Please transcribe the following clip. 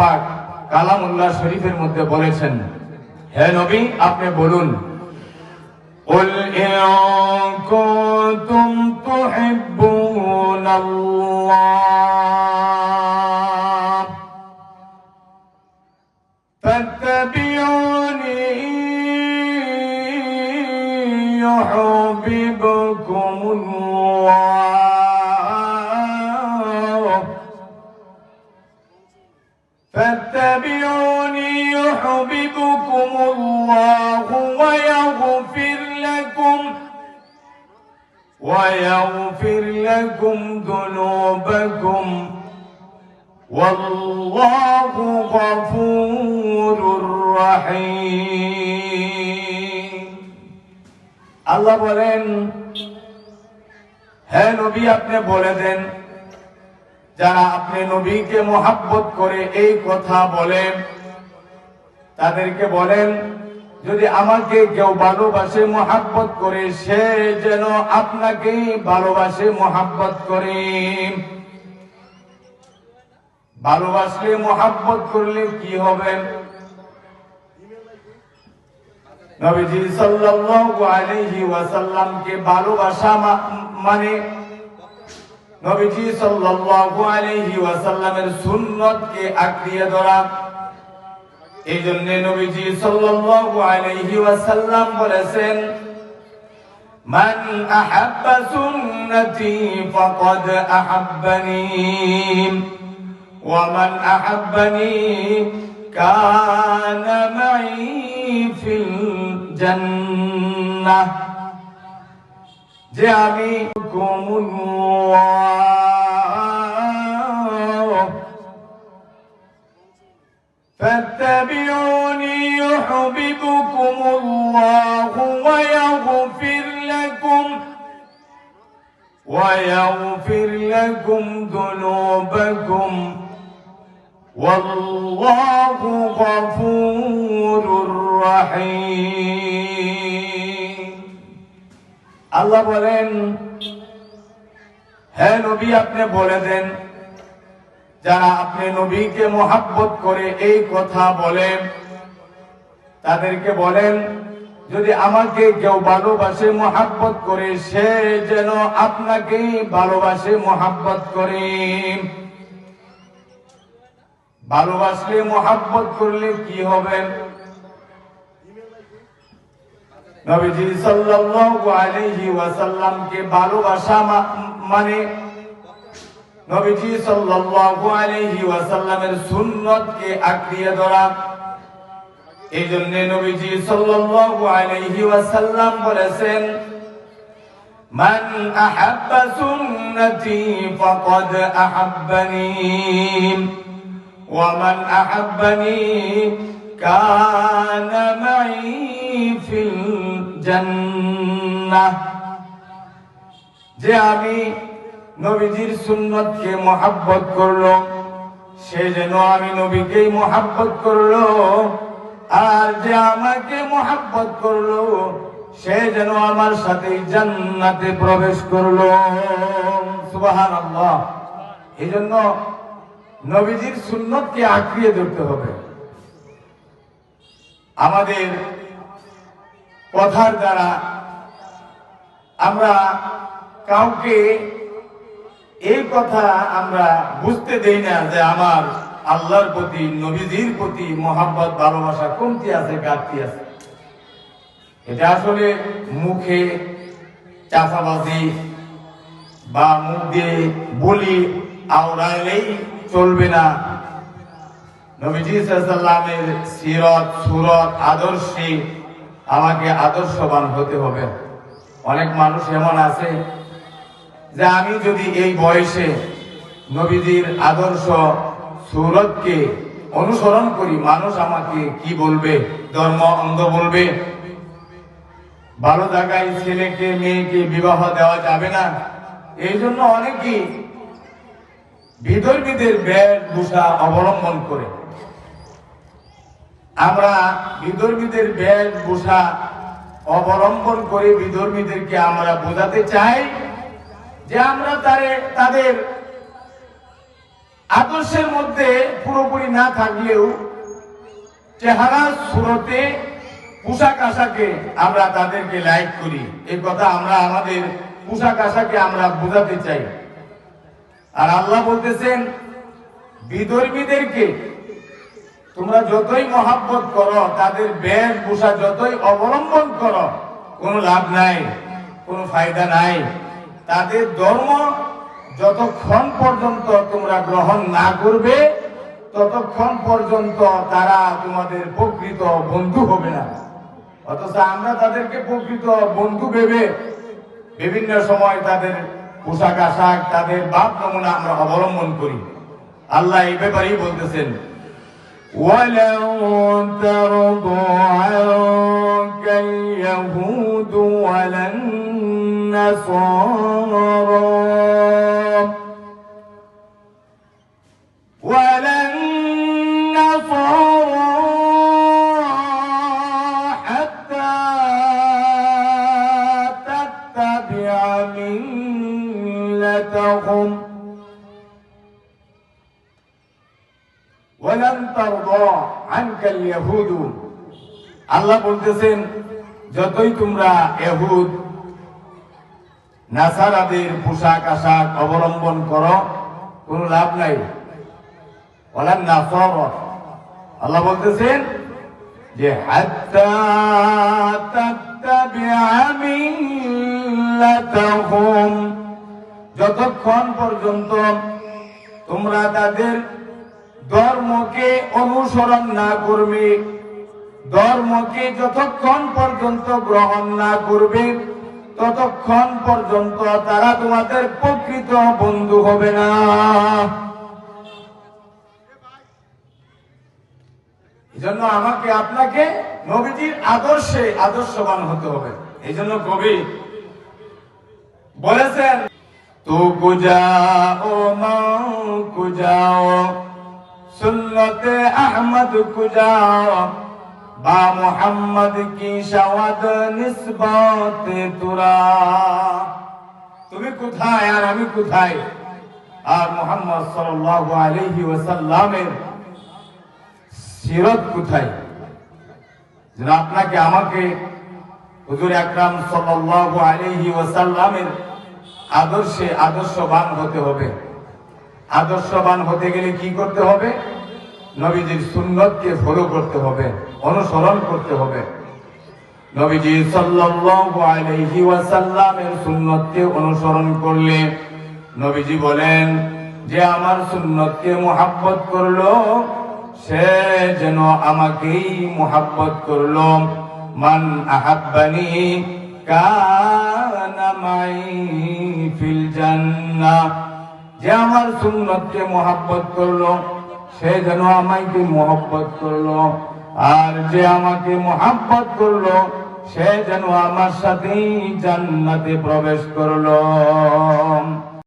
পাক কালামুল্লাহ শরীফের মধ্যে বলেছেন হে নবী আপনি বলুন قل إن كنتم تحبون الله فاتبعوني يحببكم الله يحببكم الله ويغفر لكم ويغفر لكم ذنوبكم والله غفور رحيم আল্লাহ বলেন হ্যাঁ নবী আপনি বলে দেন যারা আপনি নবীকে মোহাব্বত করে এই কথা বলেন তাদেরকে বলেন, যদি আমাকে কেউ ভালোবাসে, মোহাব্বত করে, সে যেন আপনাকে ভালোবাসে, মোহাব্বত করে। ভালোবাসলে, মোহাব্বত করলে কি হবে? নবীজি সাল্লাল্লাহু আলাইহি ওয়াসাল্লামকে ভালোবাসা মানে নবীজি সাল্লাল্লাহু আলাইহি ওয়াসাল্লামের সুন্নতকে আঁকড়িয়ে ধরা এই জন্য নবীজি সাল্লাল্লাহু আলাইহি ওয়াসাল্লাম বলেছেন, মান আহাব্বা সুন্নতি ফাকাদ আহাব্বানি, ওয়া মান আহাব্বানি কানা মাই ফিল জান্নাহ। যে আমি কুমুল্লাহ فاتبعوني يحببكم الله ويغفر لكم ويغفر لكم ذنوبكم والله غفور رحيم আল্লাহ বলেন হ্যাঁ নবী আপনি বলে দেন যারা আপনি নবীকে মোহাব্বত করে এই কথা বলেন, তাদেরকে বলেন, যদি আমাকে কেউ ভালোবাসে, মোহাব্বত করে, সে যেন আপনাকে ভালোবাসে, মোহাব্বত করে। ভালোবাসলে, মোহাব্বত করলে কি হবে? নবীজি সাল্লাল্লাহু আলাইহি ওয়াসাল্লামকে ভালোবাসা মানে নবীজি সাল্লাল্লাহু আলাইহি ওয়াসাল্লামের সুন্নতকে আঁকড়িয়ে ধরা। এই জন্য নবীজি সাল্লাল্লাহু আলাইহি ওয়াসাল্লাম বলেছেন, মান আহাব্বা সুন্নতি ফাকাদ আহাব্বানি ওয়া মান আহাব্বানি কানা মাই ফিল জান্নাহ। যে আমি নবীজির সুন্নতকে মহাব্বত করল। সে যেন আমি নবীকেই মহাব্বত করল, আর যে আমাকে মহাব্বত করল, সে যেন আমার সাথে জান্নাতে প্রবেশ করল। সুবাহান এই জন্য নবীজির সুন্নতকে আঁকড়িয়ে ধরতে হবে। আমাদের কথার দ্বারা আমরা কাউকে এই কথা আমরা বুঝতে দেই না যে আমার আল্লাহর প্রতি, নবীজির প্রতি মোহাম্মত ভালোবাসা কমতি আছে, ঘাটতি আছে। এটা আসলে মুখে চাষাবাজি বা মুখ দিয়ে বলি আওড়াইলেই চলবে না। নবীজি সাল্লামের সিরত, সুরত, আদর্শে আমাকে আদর্শবান হতে হবে। অনেক মানুষ এমন আছে যে আমি যদি এই বয়সে নবীজির আদর্শ সুরতকে অনুসরণ করি, মানুষ আমাকে কি বলবে? ধর্ম অন্ধ বলবে? ভালো জায়গায় ছেলেকে, মেয়েকে বিবাহ দেওয়া যাবে না? এই জন্য অনেকেই বিধর্মীদের বেশভূষা অবলম্বন করে। আমরা বিধর্মীদের বেশভূষা অবলম্বন করে বিধর্মীদেরকে আমরা বোঝাতে চাই যে আমরা তাদের আদর্শের মধ্যে পুরোপুরি না থাকলেও চেহারা, সুরতে, পোশাক আশাকে আমরা তাদেরকে লাইক করি। এই কথা আমরা আমাদের পোশাক আশাকে আমরা বোঝাতে চাই। আর আল্লাহ বলতেছেন, বিধর্মীদেরকে তোমরা যতই মহাব্বত করো, তাদের বেশ ভূষা যতই অবলম্বন করো, কোনো লাভ নাই, কোনো ফায়দা নাই। তাদের ধর্ম যতক্ষণ পর্যন্ত তোমরা গ্রহণ না করবে, ততক্ষণ পর্যন্ত তারা তোমাদের প্রকৃত বন্ধু হবে না। অথচ আমরা তাদেরকে প্রকৃত বন্ধু ভেবে বিভিন্ন সময় তাদের পোশাক আশাক, তাদের বাপ নমুনা আমরা অবলম্বন করি। আল্লাহ এই ব্যাপারেই বলতেছেন, ওয়ালাউ النصارى ولا النصارى حتى تتبع ملتهم ওয়ালান তারদা আনকাল ইয়াহুদ আল্লাহ বলতেছেন যতই তোমরা ইহুদ নাসারাদের পোশাক আশাক অবলম্বন করো, কোনো লাভ নাই। ওয়ালান নাসার। আল্লাহ বলতেছেন যে যতক্ষণ পর্যন্ত তোমরা তাদের ধর্মকে অনুসরণ না করবে, ধর্মকে যতক্ষণ পর্যন্ত গ্রহণ না করবে ততক্ষণ পর্যন্ত তারা তোমাদের প্রকৃত বন্ধু হবে না। জন্য আমাকে আপনাকে নবীজির আদর্শে আদর্শবান হতে হবে। এই জন্য কবি বলেছেন, তো কুজাও কুজাও, সুন্নতে আহমদ কুজাও বা মোহাম্মদ কি شود নিসবত তুরা? তুমি কোথায় আর আমি কোথায়? আর মোহাম্মদ সাল্লাল্লাহু আলাইহি ওয়াসাল্লামের সিরত কোথায়? যারা আপনাকে, আমাকে হুজুর আকরাম সাল্লাল্লাহু আলাইহি ওয়াসাল্লামের আদর্শে আদর্শবান হতে হবে। আদর্শবান হতে গেলে কি করতে হবে? নবীজির সুন্নতকে ফলো করতে হবে। অনুসরণ করতে হবে। নবীজি সাল্লাল্লাহু আলাইহি ওয়াসাল্লামের সুন্নতকে অনুসরণ করলে নবীজি বলেন, যে আমার সুন্নতকে মুহাব্বত করল, সে যেন আমাকেই মুহাব্বত করল। মান আহাব্বানি কানা মাই ফিল জান্নাহ। যে আমার সুন্নতকে মোহাব্বত করল, সে যেন আমাকে মোহাব্বত করল। আর যে আমাকে মোহাব্বত করল সে যেন আমার সাথেই জান্নাতে প্রবেশ করল।